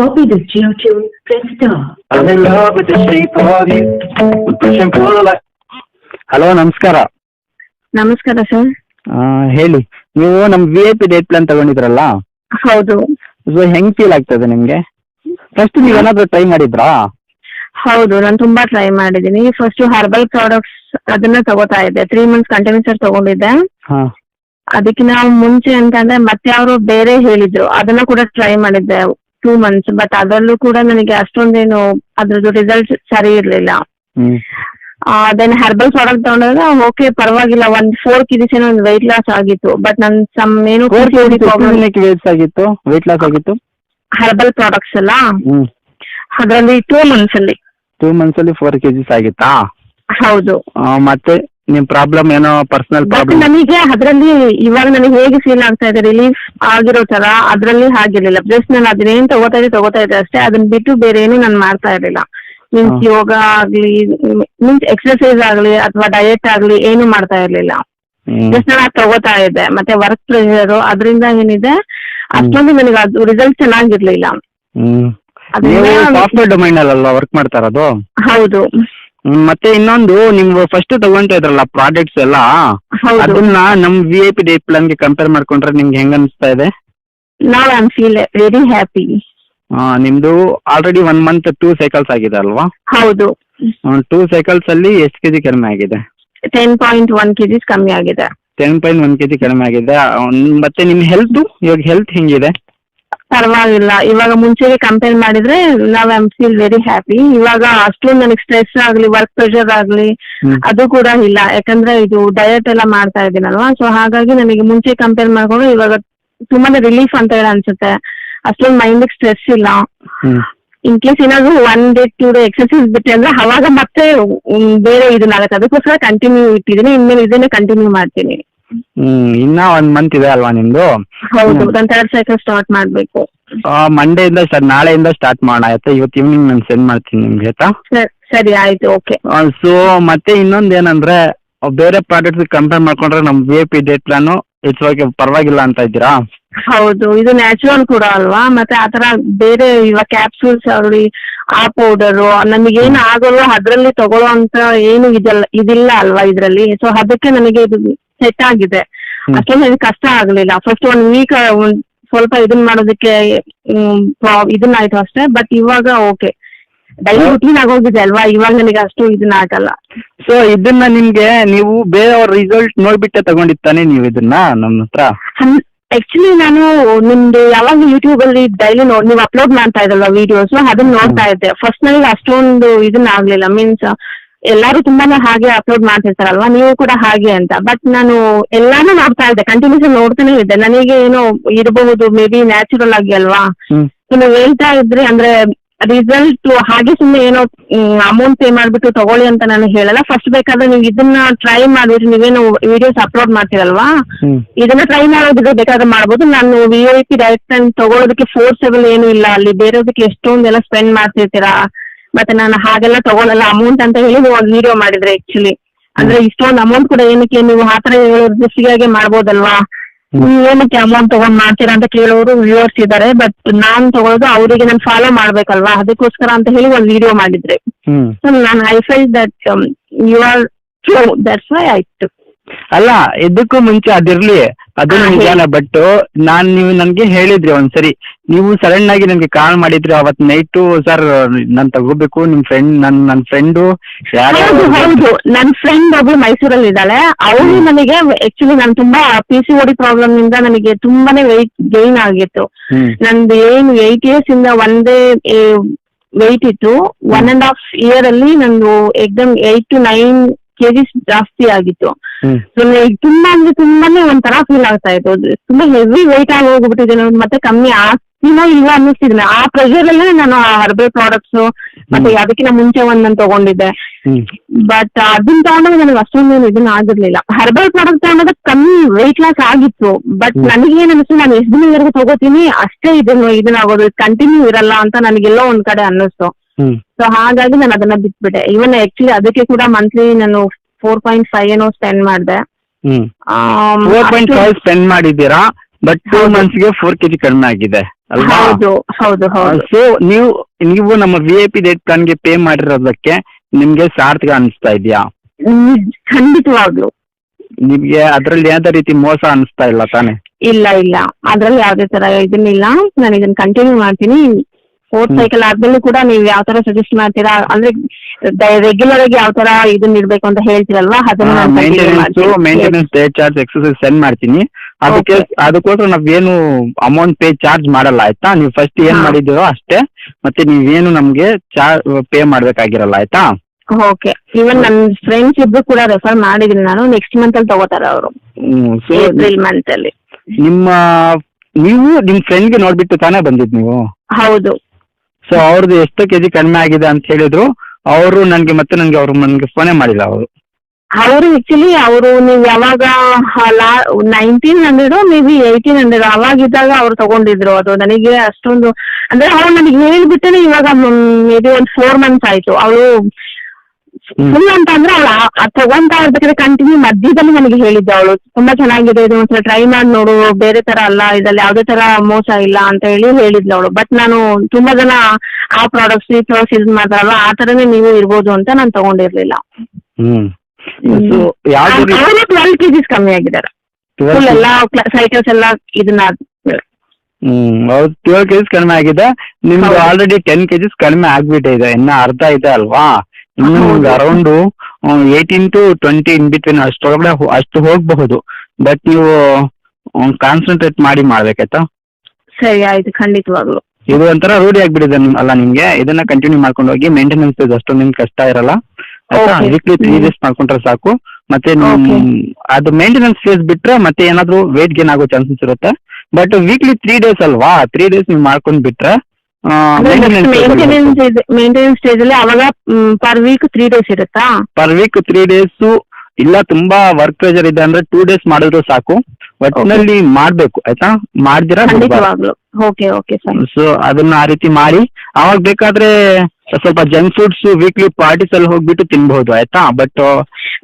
copy this geo tune, press star. I'm in love with the shape of you. We push and pull like. Hello ನಮಸ್ಕಾರ. ನಮಸ್ಕಾರ sir. ಆ, ಹೇಳಿ. ನೀವು ನಮ್ V I P diet plan ತಗೊಂಡಿದ್ರಲ್ಲ? ಹೌದು. So ಹೆಂಗ್ feel ಆಗ್ತದೆ ನಿಮ್ಗೆ? ಫಸ್ಟ್ ಏನಾದ್ರು ಟ್ರೈ ಮಾಡಿದ್ರಾ? ಹೌದು ನಾನು ತುಂಬಾ ಟ್ರೈ ಮಾಡಿದ್ದೀನಿ. ಫಸ್ಟ್ ಹರ್ಬಲ್ ಪ್ರಾಡಕ್ಟ್ಸ್ ಅದನ್ನ ತಗೋತಾ ಇದ್ದೆ. ತ್ರೀ ಮಂತ್ಸ್ ಕಂಟಿನ್ಯೂಸ್ ಆಗಿ ತಗೊಂಡಿದ್ದೆ. ಹಾ. ನಾವು ಮುಂಚೆ ಅಂತಂದ್ರೆ ಮತ್ತೆ ಅವರು ಬೇರೆ ಹೇಳಿದ್ರು. ಅದನ್ನ ಕೂಡ ಟ್ರೈ ಮಾಡಿದ್ದೆ. ಟೂ ಮಂತ್ಸ್ ಬಟ್ ಅದರಲ್ಲೂ ಕೂಡ ನನಗೆ ಅಷ್ಟೊಂದೇನು ಅದ್ರದ್ದು ರಿಸಲ್ಟ್ ಸರಿ ಇರ್ಲಿಲ್ಲ. ಹ್ಮ್. ದೆನ್ ಹರ್ಬಲ್ ಪ್ರಾಡಕ್ಟ್ ತಗೊಂಡಾಗ ಓಕೆ ಪರವಾಗಿಲ್ಲ ಒಂದ್ ಫೋರ್ ಕೆಜಿಸ್ ಏನೋ ಒಂದು ವೆಯ್ಟ್ ಲಾಸ್ ಆಗಿತ್ತು ಬಟ್ ನನ್ ಸಮ್ ಏನು ವೇಟ್ಸ್ ಆಗಿತ್ತು? ವೆಯ್ಟ್ ಲಾಸ್ ಆಗಿತ್ತು? ಹರ್ಬಲ್ ಪ್ರಾಡಕ್ಟ್ಸ್ ಅಲ್ಲ? ಅದರಲ್ಲಿ ಟೂ ಮಂತ್ಸ್ ಅಲ್ಲಿ. ಟೂ ಮಂತ್ಸ್ ಅಲ್ಲಿ ಫೋರ್ ಕೆಜಿಸ್ ಆಗಿತ್ತಾ? ಹೌದು. ಆ, ಮತ್ತೆ? ನಿಮ್ ಪ್ರಾಬ್ಲಮ್ ಏನೋ ಪರ್ಸನಲ್ ಬಟ್ ಪ್ರಾಬ್ಲಮ್ ನನಗೆ ಅದರಲ್ಲಿ ಇವಾಗ ನನಗೆ ಹೇಗೆ ಫೀಲ್ ಆಗ್ತಾ ಇದೆ ರಿಲೀಫ್ ಆಗಿರೋ ತರ ಅದರಲ್ಲಿ ಹಾಗಿರ್ಲಿಲ್ಲ. ಜಸ್ಟ್ ನಾನು ಅದನ್ನೇನ್ ತಗೋತಾ ಇದ್ದೆ ತಗೋತಾ ಇದ್ದೆ ಅಷ್ಟೇ. ಅದನ್ನ ಬಿಟ್ಟು ಬೇರೆ ಏನು ನಾನು ಮಾಡ್ತಾ ಇರ್ಲಿಲ್ಲ. ಮೀನ್ಸ್ ಹಾ. ಯೋಗ ಆಗ್ಲಿ ಮೀನ್ಸ್ ಎಕ್ಸರ್ಸೈಸ್ ಆಗ್ಲಿ ಅಥವಾ ಡಯಟ್ ಆಗ್ಲಿ ಏನು ಮಾಡ್ತಾ ಇರ್ಲಿಲ್ಲ. ಜಸ್ಟ್ ನಾನು ಅದ್ ತಗೋತಾ ಇದ್ದೆ. ಮತ್ತೆ ವರ್ಕ್ ಪ್ರೆಷರ್ ಅದರಿಂದ ಏನಿದೆ ಅಷ್ಟೊಂದು ನನಗೆ ಅದು ರಿಸಲ್ಟ್ ಚೆನ್ನಾಗಿರ್ಲಿಲ್ಲ. ಹ್ಮ್. ಸಾಫ್ಟ್ವೇರ್ ಡೊಮೈನ್ ಅಲ್ಲ ವರ್ಕ್ ಮಾಡ್ತಾ ಇರೋದು? ಹೌದು. ಮತ್ತೆ ಇನ್ನೊಂದು ನೀವು ಫಸ್ಟ್ ತಗೊಂತ ಇದ್ರಲ್ಲ ಪ್ರಾಡಕ್ಟ್ಸ್ ಎಲ್ಲ ಹೌದು. ಅದನ್ನ ನಮ್ ವಿ ಐ ಪಿ ಡೇ ಪ್ಲಾನ್ಗೆ ಕಂಪೇರ್ ಮಾಡ್ಕೊಂಡ್ರೆ ನಿಮ್ಗೆ ಹೆಂಗ್ ಅನಿಸ್ತಾ ಇದೆ? ನಾವ್ ಐ ಫೀಲ್ ವೆರಿ ಹ್ಯಾಪಿ ಆ, ನಿಮ್ದು already one month two cycles ಆಗಿದೆ ಅಲ್ವಾ? ಹೌದು. ಟೂ ಸೈಕಲ್ಸ್ ಅಲ್ಲಿ ಎಷ್ಟು ಕೆಜಿ ಕಡಿಮೆ ಆಗಿದೆ? ಟೆನ್ ಪಾಯಿಂಟ್ ಒನ್ ಕೆಜಿಸ್ ಕಮ್ಮಿ ಆಗಿದೆ. ಟೆನ್ ಪಾಯಿಂಟ್ ಒನ್ ಕೆಜಿ ಕಡಿಮೆ ಆಗಿದೆ. ಆ, ಒಂದ್- ಮತ್ತೆ ನಿಮ್ ಹೆಲ್ತ್ ಇವಾಗ ಹೆಲ್ತ್ ಹೆಂಗಿದೆ? ಪರವಾಗಿಲ್ಲ. ಇವಾಗ ಮುಂಚೆಗೆ ಕಂಪೇರ್ ಮಾಡಿದ್ರೆ ನಾವ್ ಐ ಫೀಲ್ ವೆರಿ ಹ್ಯಾಪಿ ಇವಾಗ ಅಷ್ಟೊಂದು ನನಗೆ ಸ್ಟ್ರೆಸ್ ಆಗ್ಲಿ ವರ್ಕ್ ಪ್ರೆಷರ್ ಆಗ್ಲಿ ಅದು ಕೂಡ ಇಲ್ಲ. ಯಾಕಂದ್ರೆ ಇದು ಡಯಟ್ ಎಲ್ಲ ಮಾಡ್ತಾ ಇದ್ದೀನಲ್ವಾ? ಸೊ ಹಾಗಾಗಿ ನನಗೆ ಮುಂಚೆ ಕಂಪೇರ್ ಮಾಡ್ಕೊಂಡು ಇವಾಗ ತುಂಬಾನೇ ರಿಲೀಫ್ ಅಂತ ಹೇಳಿ ಅನ್ಸುತ್ತೆ. ಅಷ್ಟೊಂದು ಮೈಂಡ್ ಸ್ಟ್ರೆಸ್ ಇಲ್ಲ. ಇನ್ ಕೇಸ್ ಏನಾದ್ರು one day two day exercise ಬಿಟ್ಟೆ ಅಂದ್ರೆ ಅವಾಗ ಮತ್ತೆ ಬೇರೆ ಇದನ್ನಾಗತ್ತೆ ಅದಕ್ಕೋಸ್ಕರ ಕಂಟಿನ್ಯೂ ಇಟ್ಟಿದ್ದೀನಿ ಇನ್ಮೇಲೆ ಇದನ್ನೇ ಕಂಟಿನ್ಯೂ ಮಾಡ್ತೀನಿ. ಹ್ಮ್ ಇನ್ನ ಒಂದ್ ಮಂತ್ ಇದೆ ಅಲ್ವಾ ನಿಮ್ದು? ಹೌದು ಹ್ಮ್. ನಾನು ಥರ್ಡ್ ಸೈಕಲ್ ಸ್ಟಾರ್ಟ್ ಮಾಡ್ಬೇಕು. ಮಂಡೇ ಇಂದ ಸರ್ ನಾಳೆಯಿಂದ ಸ್ಟಾರ್ಟ್ ಮಾಡೋಣ ಆಯ್ತಾ? ಇವತ್ತು ಈವ್ನಿಂಗ್ ನಾನು ಸೆಂಡ್ ಮಾಡ್ತೀನಿ ನಿಮ್ಗೆ ಆಯ್ತಾ? ಸರಿ ಸರಿ ಆಯ್ತು ಓಕೆ ಸೊ ಮತ್ತೆ ಇನ್ನೊಂದ್ ಏನಂದ್ರೆ ಬೇರೆ ಪ್ರಾಡಕ್ಟ್ಸ್ ಕಂಪೇರ್ ಮಾಡ್ಕೊಂಡ್ರೆ ನಮ್ V I P diet plan it's okay ಪರವಾಗಿಲ್ಲ ಅಂತ ಇದ್ದೀರಾ? ಹೌದು ಇದು ನ್ಯಾಚುರಲ್ ಕೂಡ ಅಲ್ವಾ? ಮತ್ತೆ ಆತರ ಬೇರೆ ಇವಾಗ ಕ್ಯಾಪ್ಸೂಲ್ಸ್ ಆಗಲಿ ಆ ಪೌಡರು ನಮಗೇನು ಆಗಲ್ಲ ಅದ್ರಲ್ಲಿ ತಗೊಳ್ಳೋ ಅಂತ ಏನು ಇದಲ್ಲ ಇದಿಲ್ಲ ಅಲ್ವಾ ಇದ್ರಲ್ಲಿ? ಸೊ ಅದಕ್ಕೆ ನನಗೆ ಇದು ಸೆಟ್ ಆಗಿದೆ. ಅಷ್ಟೊಂದು ಕಷ್ಟ ಆಗ್ಲಿಲ್ಲ. ಫಸ್ಟ್ ಒನ್ ವೀಕ್ ಸ್ವಲ್ಪ ಇದನ್ನ ಮಾಡೋದಕ್ಕೆ ಇದನ್ ಇದನ್ನ ಆಯ್ತು ಅಷ್ಟೇ ಬಟ್ ಇವಾಗ ಓಕೆ ಡೈಲಿ ರುಟೀನ್ ಆಗೋಗಿದೆ ಅಲ್ವಾ? ಇವಾಗ ನನಗೆ ಅಷ್ಟು ಇದನ್ನ ಆಗಲ್ಲ. ಸೊ ಇದನ್ನ ನಿಮ್ಗೆ ನೀವು ಬೇರೆಯವ್ರ ರಿಸಲ್ಟ್ ನೋಡ್ಬಿಟ್ಟೆ ತಗೊಂಡಿತ್ತಾನೆ ನೀವು ಇದನ್ನ ನಮ್ಮ ಹತ್ರ? ಆಕ್ಚುಲಿ ನಾನು ನಿಮ್ದು ಯಾವಾಗ ಯೂಟ್ಯೂಬ್ ಅಲ್ಲಿ ಡೈಲಿ ನೋಡ್ ನೀವು ಅಪ್ಲೋಡ್ ಮಾಡ್ತಾ ಇದ್ದಲ್ವಾ ವಿಡಿಯೋಸ್ ಅದನ್ನ ನೋಡ್ತಾ ಇದ್ದೆ. ಫಸ್ಟ್ ನನಗೆ ಅಷ್ಟೊಂದು ಇದನ್ನ ಆಗ್ಲಿಲ್ಲ. ಮೀನ್ಸ್ ಎಲ್ಲರೂ ತುಂಬಾನೇ ಹಾಗೆ ಅಪ್ಲೋಡ್ ಮಾಡ್ತಿರ್ತಾರಲ್ವಾ? ನೀವು ಕೂಡ ಹಾಗೆ ಅಂತ. ಬಟ್ ನಾನು ಎಲ್ಲಾನು ನೋಡ್ತಾ ಇದ್ದೆ. ಕಂಟಿನ್ಯೂಸ್ ನೋಡ್ತಾನೆ ಇದ್ದೆ. ನನಗೆ ಏನೋ ಇರಬಹುದು ಮೇ ಬಿ ನ್ಯಾಚುರಲ್ ಆಗಿ ಅಲ್ವಾ? ನೀವು ಹೇಳ್ತಾ ಇದ್ರಿ ಅಂದ್ರೆ ರಿಸಲ್ಟ್ ಹಾಗೆ ಸುಮ್ಮನೆ ಏನೋ ಅಮೌಂಟ್ ಪೇ ಮಾಡ್ಬಿಟ್ಟು ತಗೊಳ್ಳಿ ಅಂತ ನಾನು ಹೇಳಲ್ಲ. ಫಸ್ಟ್ ಬೇಕಾದ್ರೆ ನೀವು ಇದನ್ನ ಟ್ರೈ ಮಾಡ್ಬಿಟ್ಟು ನೀವೇನು ವಿಡಿಯೋಸ್ ಅಪ್ಲೋಡ್ ಮಾಡ್ತೀರಲ್ವಾ? ಇದನ್ನ ಟ್ರೈ ಮಾಡೋದಕ್ಕೆ ಬೇಕಾದ್ರೆ ಮಾಡ್ಬೋದು. ನಾನು V I P direct time ತಗೊಳ್ಳೋದಕ್ಕೆ ಫೋರ್ಸೆಬಲ್ ಏನು ಇಲ್ಲ ಅಲ್ಲಿ. ಬೇರೆದಕ್ಕೆ ಎಷ್ಟೊಂದೆಲ್ಲ ಸ್ಪೆಂಡ್ ಮಾಡ್ತಿರ್ತೀರಾ? ಮತ್ತೆ ನಾನು ಹಾಗೆಲ್ಲ ತಗೊಳಲ್ಲ ಅಮೌಂಟ್ ಅಂತ ಹೇಳಿ ಒಂದು ವಿಡಿಯೋ ಮಾಡಿದ್ರೆ ಆಕ್ಚುಲಿ ಅಂದ್ರೆ ಇಷ್ಟೊಂದು ಅಮೌಂಟ್ ಕೂಡ ಏನಕ್ಕೆ ನೀವು ಆತರ ಹೇಳೋದು ಫ್ರೀಯಾಗೆ ಮಾಡ್ಬೋದಲ್ವಾ? ನೀವು ಏನಕ್ಕೆ ಅಮೌಂಟ್ ತಗೊಂಡ್ ಮಾಡ್ತೀರಾ ಅಂತ ಕೇಳೋರು ವ್ಯೂವರ್ಸ್ ಇದಾರೆ ಬಟ್ ನಾನ್ ತಗೊಳೋದು ಅವರಿಗೆ ನಾನು ಫಾಲೋ ಮಾಡ್ಬೇಕಲ್ವಾ? ಅದಕ್ಕೋಸ್ಕರ ಅಂತ ಹೇಳಿ ಒಂದು ವಿಡಿಯೋ ಮಾಡಿದ್ರೆ. ನಾನು I feel that you are true that's why I to ಅಲ್ಲ ಇದಕ್ಕೂ ಮುಂಚೆ ಅದಿರ್ಲಿ. ಅದು ನಿಜಾನ ಬಟ್ ನಾನ್ ನೀವು ನನ್ಗೆ ಹೇಳಿದ್ರಿ ಒಂದ್ಸರಿ. ನೀವು ಸಡನ್ ಆಗಿ ನನ್ಗೆ ಕಾಲ್ ಮಾಡಿದ್ರಿ ಅವತ್ ನೈಟು ಸರ್ ನಾನ್ ತಗೋಬೇಕು ನಿಮ್ ಫ್ರೆಂಡ್ ನನ್ ನನ್ ಫ್ರೆಂಡು ನನ್ ಹೌದು ಹೌದು. ನನ್ನ ಫ್ರೆಂಡ್ ಒಬ್ಳು ಮೈಸೂರಲ್ಲಿ ಇದ್ದಾಳೆ. ಅವಳು ನನಗೆ ಆಕ್ಚುಲಿ ನಾನು ತುಂಬಾ ಪಿ ಸಿ ಓಡಿ ಪ್ರಾಬ್ಲಮ್ ಇಂದ ನನಗೆ ತುಂಬಾನೇ ವೆಯ್ಟ್ ಗೈನ್ ಆಗಿತ್ತು. ನಂದು ಏನು ಏಟ್ ಇಯರ್ಸ್ ಇಂದ ಒಂದೇ ವೆಯ್ಟ್ ಇತ್ತು. ಒನ್ ಅಂಡ್ ಹಾಫ್ ಇಯರ್ ಅಲ್ಲಿ ನಂದು ಎಕ್ದಮ್ ಏಟ್ ಟು ನೈನ್ ಕೆಜಿಸ್ ಜಾಸ್ತಿ ಆಗಿತ್ತು. ಸೊ ನನಗೆ ತುಂಬಾ ಅಂದ್ರೆ ತುಂಬಾನೇ ಒಂಥರ ಫೀಲ್ ಆಗ್ತಾ ಇತ್ತು. ತುಂಬಾ ಹೆವಿ ವೆಯ್ಟ್ ಆಗಿ ಹೋಗ್ಬಿಟ್ಟಿದೆ. ಮತ್ತೆ ಕಮ್ಮಿ ಆಗ್ತೀನೋ ಇಲ್ಲ ಅನ್ನಿಸ್ತಿದ್ದೀನಿ ಆ ಪ್ರೆಷರ್ ಅಲ್ಲೇ ನಾನು ಹರ್ಬಲ್ ಪ್ರಾಡಕ್ಟ್ಸ್ ಮತ್ತೆ ಅದಕ್ಕಿಂತ ಮುಂಚೆ ಒಂದ್ ನಾನು ತಗೊಂಡಿದ್ದೆ. ಬಟ್ ಅದನ್ನ ತಗೊಂಡಾಗ ನನಗೆ ಅಷ್ಟೊಂದೇನು ಇದನ್ನ ಆಗಿರ್ಲಿಲ್ಲ. ಹರ್ಬಲ್ ಪ್ರಾಡಕ್ಟ್ ತಗೊಂಡಾಗ ಕಮ್ಮಿ ವೆಯ್ಟ್ ಲಾಸ್ ಆಗಿತ್ತು. But hmm. ನನಗೆ ಏನ್ ಅನಿಸ್ತು ನಾನು ಎಷ್ಟು ದಿನವರೆಗೂ ತಗೋತೀನಿ ಅಷ್ಟೇ ಇದನ್ನು ಇದನ್ನ ಆಗೋದು ಕಂಟಿನ್ಯೂ ಇರಲ್ಲ ಅಂತ ನನಗೆಲ್ಲೋ ಒಂದ್ ಕಡೆ ಅನ್ನಿಸ್ತು. ಸೊ ಹಾಗಾಗಿ ನಾನು ಅದನ್ನ ಬಿಟ್ಬಿಟ್ಟೆ. ಇವನ್ ಆಕ್ಚುಲಿ ಅದಕ್ಕೆ ಕೂಡ ಮಂತ್ಲಿ ನಾನು ಫೋರ್ ಪಾಯಿಂಟ್ ಫೈವ್ ಏನೋ ಸ್ಪೆಂಡ್ ಮಾಡಿದೆ. ಫೋರ್ ಪಾಯಿಂಟ್ ಫೈವ್ ಸ್ಪೆಂಡ್ ಮಾಡಿದ್ದೀರಾ? ಬಟ್ ಟೂ ಮಂತ್ಸ್ ಮಂತ್ಸ್ಗೆ ಫೋರ್ ಕೆಜಿ ಕಡಿಮೆ ಆಗಿದೆ ಅಲ್ವಾ? ಹೌದು ಹೌದು ಹೌದು. ಸೊ ನೀವು ನೀವು ನಮ್ಮ ವಿ ಐ ಪಿ ಡೇಟ್ ಪ್ಲಾನ್ಗೆ ಪೇ ಮಾಡಿರೋದಕ್ಕೆ ನಿಮ್ಗೆ ಸಾರ್ಥಕ ಅನಿಸ್ತಾ ಇದೆಯಾ? ನಿಜ್- ಖಂಡಿತವಾಗ್ಲು. ನಿಮ್ಗೆ ಅದ್ರಲ್ಲಿ ಯಾವ್ದೇ ರೀತಿ ಮೋಸ ಅನಿಸ್ತಾ ಇಲ್ಲ ತಾನೆ? ಇಲ್ಲ ಇಲ್ಲ. ಅದ್ರಲ್ಲಿ ಯಾವ್ದೇ ತರ ಇದನ್ನಿಲ್ಲ. ನಾನು ಇದನ್ನ ಕಂಟಿನ್ಯೂ ಮಾಡ್ತೀನಿ. ಫೋರ್ತ್ ಸೈಕಲ್ ಆದ್ಮೇಲೆ ಕೂಡ ನೀವು ಯಾವ ತರ ಸಜೆಸ್ಟ್ ಮಾಡ್ತೀರಾ? ಅಂದ್ರೆ ರೆಗ್ಯುಲರ್ ಆಗಿ ಯಾವ ತರ ಇದನ್ನ ಇಡ್ಬೇಕು ಅಂತ ಹೇಳ್ತೀರಲ್ವಾ? ಅದನ್ನ maintenance diet chart exercise send ಮಾಡ್ತೀನಿ. ಅದಕ್ಕೆ. ಅದಕ್ಕೋಸ್ಕರ ನಾವೇನು ಅಮೌಂಟ್ ಪೇ ಚಾರ್ಜ್ ಮಾಡಲ್ಲ ಆಯ್ತಾ? ನೀವು ಫಸ್ಟ್ ಏನ್ ಮಾಡಿದೀರೋ ಮಾಡಿದ್ದೀರೋ ಅಷ್ಟೇ ಮತ್ತೆ ನೀವೇನು ನಮ್ಗೆ ಚಾರ್ಜ್ ಪೇ ಮಾಡ್ಬೇಕಾಗಿರಲ್ಲ ಆಯ್ತಾ? ಓಕೆ ಈವನ್ ನನ್ ಫ್ರೆಂಡ್ಸ್ ಇಬ್ರು ಕೂಡ ರೆಫರ್ ಮಾಡಿದೀನಿ ನಾನು. ನೆಕ್ಸ್ಟ್ ಮಂತ್ ಅಲ್ಲಿ ತಗೋತಾರೆ ಅವರು. ಏಪ್ರಿಲ್ ಮಂತ್ ಅಲ್ಲಿ. ನಿಮ್ಮ ನೀವು ನಿಮ್ ಫ್ರೆಂಡ್ಗೆ ನೋಡ್ಬಿಟ್ಟು ತಾನೇ ಬಂದಿದ್ ನೀವು? ಹೌದು. ಸೊ ಅವ್ರದ್ದು ಎಷ್ಟು ಕೆಜಿ ಕಡಿಮೆ ಆಗಿದೆ ಅಂತ ಹೇಳಿದ್ರು, ಅವರು ನನಗೆ ಮತ್ತೆ ನನಗೆ ಅವರು ನನಗೆ ಫೋನೇ ಮಾಡಿಲ್ಲ ಅವರು. ಅವರು ಆಕ್ಚುಲಿ ಅವರು ನೀವು ಯಾವಾಗ nineteen hundred maybe eighteen hundred ಅವಾಗಿದ್ದಾಗ ಅವ್ರು ತಗೊಂಡಿದ್ರು. ಅದು ನನಗೆ ಅಷ್ಟೊಂದು, ಅಂದ್ರೆ ಅವ್ರು ನನಗೆ ಹೇಳ್ಬಿಟ್ಟೆ ಇವಾಗ, ಮೇ ಬಿ ಒಂದು ಫೋರ್ ಮಂತ್ಸ್ ಆಯ್ತು. ಅವಳು ಫುಲ್ ಅಂತ ಅಂದ್ರೆ ಅವಳು ತಗೊಂತ ಇರ್ಬೇಕಾದ್ರೆ ಕಂಟಿನ್ಯೂ ಮಧ್ಯದಲ್ಲಿ ನನಗೆ ಹೇಳಿದ್ದೆ ಅವಳು. ತುಂಬಾ ಚೆನ್ನಾಗಿದೆ ಇದು ಒಂದ್ಸಲ ಟ್ರೈ ಮಾಡಿ ನೋಡು ಬೇರೆ ತರ ಅಲ್ಲ ಇದ್ರಲ್ಲಿ ಯಾವುದೇ ತರ ಮೋಸ ಇಲ್ಲ ಅಂತ ಹೇಳಿ ಹೇಳಿದ್ಲು ಅವಳು. ಬಟ್ ನಾನು ತುಂಬಾ ಜನ ಆ ಪ್ರಾಡಕ್ಟ್ಸ್ ಈ ಪ್ರಾಡಕ್ಟ್ಸ್ ಯೂಸ್ ಮಾಡ್ತಾರಲ್ಲ ಆ ತರನೇ ನೀವು ಇರ್ಬೋದು ಅಂತ ನಾನು ತಗೊಂಡಿರ್ಲಿಲ್ಲ. ಹ್ಮ್. ಸೊ ಯಾವ್ದು ರೀತಿ ಟ್ವೆಲ್ ಕೆಜಿಸ್ ಕಮ್ಮಿ ಆಗಿದ್ದಾರೆ. ಫುಲ್ ಎಲ್ಲ ಸೈಕಲ್ಸ್ ಎಲ್ಲ ಇದನ್ನ ಹ್ಮ್. ಹೌದು ಟ್ವೆಲ್ ಕೆಜಿಸ್ ಕಡಿಮೆ ಆಗಿದೆ. ನಿಮ್ದು ಹೌದು. ಆಲ್ರೆಡಿ ಟೆನ್ ಕೆಜಿಸ್ ಕಡಿಮೆ ಆಗ್ಬಿಟ್ಟಿದೆ. ಇನ್ನ ಅರ್ಧ ಇದೆ ಅಲ್ವಾ? Around eighteen to twenty in between ಅಷ್ಟೊಳಗಡೆ ಅಷ್ಟು ಹೋಗಬಹುದು. ಬಟ್ ನೀವು ಕಾನ್ಸಂಟ್ರೇಟ್ ಮಾಡಿ ಮಾಡ್ಬೇಕಾಯ್ತಾ ಸರಿ ಆಯ್ತು. ಖಂಡಿತವಾಗ್ಲು. ಇದು ಒಂಥರ ರೂಢಿ ಆಗ್ಬಿಟ್ಟಿದೆ ನಿಮ್- ಅಲ್ಲ ನಿಮ್ಗೆ? ಇದನ್ನ ಕಂಟಿನ್ಯೂ ಮಾಡ್ಕೊಂಡು ಹೋಗಿ ಮೇಂಟೆನೆನ್ಸ್ ಅಷ್ಟೊಂದು ನಿಮ್ಗೆ ಕಷ್ಟ ಇರಲ್ಲ. ವೀಕ್ಲಿ ತ್ರೀ ಡೇಸ್ ಮಾಡ್ಕೊಂಡ್ರೆ ಸಾಕು. ಮತ್ತೆ ಅದು ಮೇಂಟೆನೆನ್ಸ್ ಫೇಸ್ ಬಿಟ್ರೆ ಮತ್ತೆ ಏನಾದ್ರು ವೇಟ್ ಗೇನ್ ಆಗೋ ಚಾನ್ಸಸ್ ಇರುತ್ತೆ. ಬಟ್ ವೀಕ್ಲಿ ತ್ರೀ ಡೇಸ್ ಅಲ್ವಾ? ತ್ರೀ ಡೇಸ್ ನೀವು ಮಾಡ್ಕೊಂಡ್ ಬಿಟ್ರೆ ಮೇಂಟೆನೆನ್ಸ್ ಸ್ಟೇಜ್ ಅಲ್ಲಿ ಅವಾಗ ಪರ್ ವೀಕ್ ತ್ರೀ ಡೇಸ್ ಇರುತ್ತಾ? ಪರ್ ವೀಕ್ ತ್ರೀ ಡೇಸ್ ಇಲ್ಲ ತುಂಬಾ ವರ್ಕ್ ಪ್ರೆಷರ್ ಇದೆ ಅಂದ್ರೆ ಟೂ ಡೇಸ್ ಮಾಡಿದ್ರು ಸಾಕು. ಒಟ್ಟಿನಲ್ಲಿ ಮಾಡ್ಬೇಕು ಆಯ್ತಾ? ಮಾಡ್ದಿರಾ ಓಕೆ ಓಕೆ ಸೊ ಅದನ್ನ ಆ ರೀತಿ ಮಾಡಿ. ಅವಾಗ ಬೇಕಾದ್ರೆ ಸ್ವಲ್ಪ ಜಂಕ್ ಫುಡ್ಸ್ ವೀಕ್ಲಿ ಪಾರ್ಟೀಸ್ ಅಲ್ಲಿ ಹೋಗ್ಬಿಟ್ಟು ತಿನ್ಬಹುದು ಆಯ್ತಾ? ಬಟ್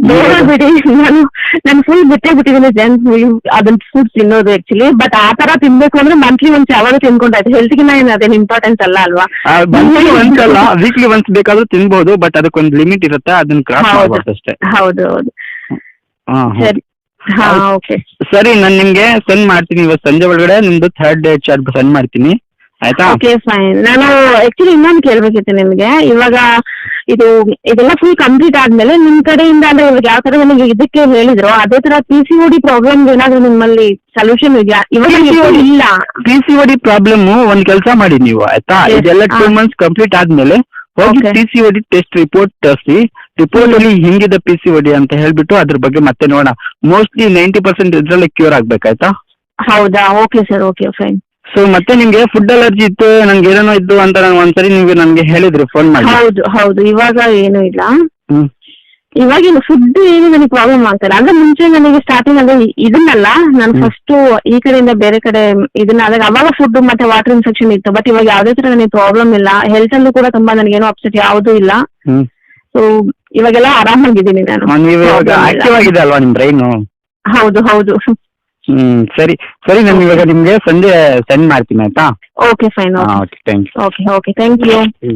ಬೇಡ ಬಿಡಿ. ನಾನು ನಾನು ಫುಲ್ ಬಿಟ್ಟೇ ಬಿಟ್ಟಿದ್ದೀನಿ ಜಂಕ್ ಅದನ್ನ ಫುಡ್ ತಿನ್ನೋದು ಆಕ್ಚುಲಿ ಬಟ್ ಆ ತರ ತಿನ್ಬೇಕು ಅಂದ್ರೆ ಮಂತ್ಲಿ ಒಂದ್ಸ ಯಾವಾಗ ತಿನ್ಕೊಂಡಾಯ್ತು ಹೆಲ್ತ್ಗಿನ ಏನು ಅದೇನು ಇಂಪಾರ್ಟೆನ್ಸ್ ಅಲ್ಲ ಅಲ್ವಾ? ವೀಕ್ಲಿ ಒನ್ಸ್ ಬೇಕಾದ್ರೂ ತಿನ್ಬಹುದು ಬಟ್ ಅದಕ್ಕೊಂದು ಲಿಮಿಟ್ ಇರುತ್ತೆ. ಅದನ್ನ ಕ್ರಾಸ್ ಮಾಡಬೇಕು ಮಾಡಬಾರ್ದು ಅಷ್ಟೇ. ಹೌದು ಹೌದು. ಸರಿ. ಹಾ ಆಯ್ತು. ಓಕೆ ಸರಿ ನಾನು ನಿಮ್ಗೆ ಸೆಂಡ್ ಮಾಡ್ತೀನಿ ಇವತ್ತು ಸಂಜೆ ಒಳಗಡೆ. ನಿಮ್ದು ಥರ್ಡ್ ಡೇ ಚಾರ್ಟ್ ಸೆಂಡ್ ಮಾಡ್ತೀನಿ. ಆಯ್ತಾ? ಓಕೆ ಫೈನ್ ನಾನು ಆಕ್ಚುಲಿ ಇನ್ನೊಂದು ಕೇಳ್ಬೇಕಿತ್ತು ನಿಮಗೆ. ಇವಾಗ ಇದು ಇದೆಲ್ಲ ಫುಲ್ ಕಂಪ್ಲೀಟ್ ಆದ್ಮೇಲೆ ನಿಮ್ ಕಡೆಯಿಂದ ಅಂದ್ರೆ ಇವಾಗ ಯಾವ ತರ ನಿಮಗೆ ಇದಕ್ಕೆ ಹೇಳಿದ್ರು ಅದೇ ತರ ಪಿ ಸಿ ಡಿ ಪ್ರಾಬ್ಲಮ್ ಏನಾದ್ರು ನಿಮ್ಮಲ್ಲಿ ಸೊಲ್ಯೂಷನ್ ಇದೆಯಾ? ಇವಾಗ ಇಲ್ಲ. ಪಿ ಸಿ ಡಿ ಪ್ರಾಬ್ಲಮ್ ಒಂದ್ ಕೆಲಸ ಮಾಡಿ ನೀವು ಆಯ್ತಾ? ಇದೆಲ್ಲ ಟೂ ಮಂತ್ಸ್ ಕಂಪ್ಲೀಟ್ ಆದ್ಮೇಲೆ ಹೋಗಿ. P C O D test report ತರಿಸಿ ರಿಪೋರ್ಟ್ ಅಲ್ಲಿ ಹಿಂಗಿದೆ ಪಿ ಸಿ ಡಿ ಅಂತ ಹೇಳ್ಬಿಟ್ಟು ಅದ್ರ ಬಗ್ಗೆ ಮತ್ತೆ ನೋಡೋಣ. ಮೋಸ್ಟ್ಲಿ ನೈಂಟಿ ಪರ್ಸೆಂಟ್ ಇದ್ರಲ್ಲಿ ಕ್ಯೂರ್ ಆಗ್ಬೇಕಾಯ್ತಾ? ಹೌದಾ? Okay sir okay fine so ಮತ್ತೆ ನಿಮ್ಗೆ ಫುಡ್ ಅಲರ್ಜಿ ಇತ್ತು ನಂಗೆ ಏನೋ ಇದ್ದು ಅಂತ ನಾನು ಒಂದ್ಸರಿ ನೀವು ನಮ್ಗೆ ಹೇಳಿದ್ರು ಫೋನ್ ಮಾಡಿ. ಹೌದು ಹೌದು. ಇವಾಗ ಏನು ಇಲ್ಲ. ಇವಾಗ ಇವಾಗಿನ ಫುಡ್ ಏನು ನನಗೆ ಪ್ರಾಬ್ಲಮ್ ಆಗ್ತಾರೆ ಅಂದ್ರೆ ಮುಂಚೆ ನನಗೆ ಸ್ಟಾರ್ಟಿಂಗ್ ಅಲ್ಲಿ ಇದನ್ನಲ್ಲ. ನಾನು. ಫಸ್ಟ್ ಈ ಕಡೆಯಿಂದ ಬೇರೆ ಕಡೆ ಇದನ್ನ ಆದಾಗ ಅವಾಗ ಫುಡ್ ಮತ್ತೆ ವಾಟರ್ ಇನ್ಫೆಕ್ಷನ್ ಇತ್ತು. ಬಟ್ ಇವಾಗ ಯಾವುದೇ ತರ ನನಗೆ ಪ್ರಾಬ್ಲಮ್ ಇಲ್ಲ. ಹೆಲ್ತ್ ಅಲ್ಲೂ ಕೂಡ ತುಂಬಾ ನನಗೇನು ಅಪ್ಸೆಟ್ ಯಾವುದೂ ಇಲ್ಲ. ಹ್ಮ್. ಸೊ ಇವಾಗೆಲ್ಲ ಆರಾಮಾಗಿದ್ದೀನಿ ನಾನು. ಆ, ನೀವು ಇವಾಗ ಆಕ್ಟಿವ್ ಆಗಿದೆ ಅಲ್ವಾ ನಿಮ್ ಬ್ರೈನು ಹೌದು ಹೌದು. ಹ್ಮ್ ಸರಿ ಸರಿ ನಾನು ಇವಾಗ ನಿಮಗೆ ಸಂಜೆ ಸೆಂಡ್ ಮಾಡ್ತೀನಿ ಆಯ್ತಾ? ಓಕೆ ಫೈನ್ ಹಾ okay thank okay okay thank you you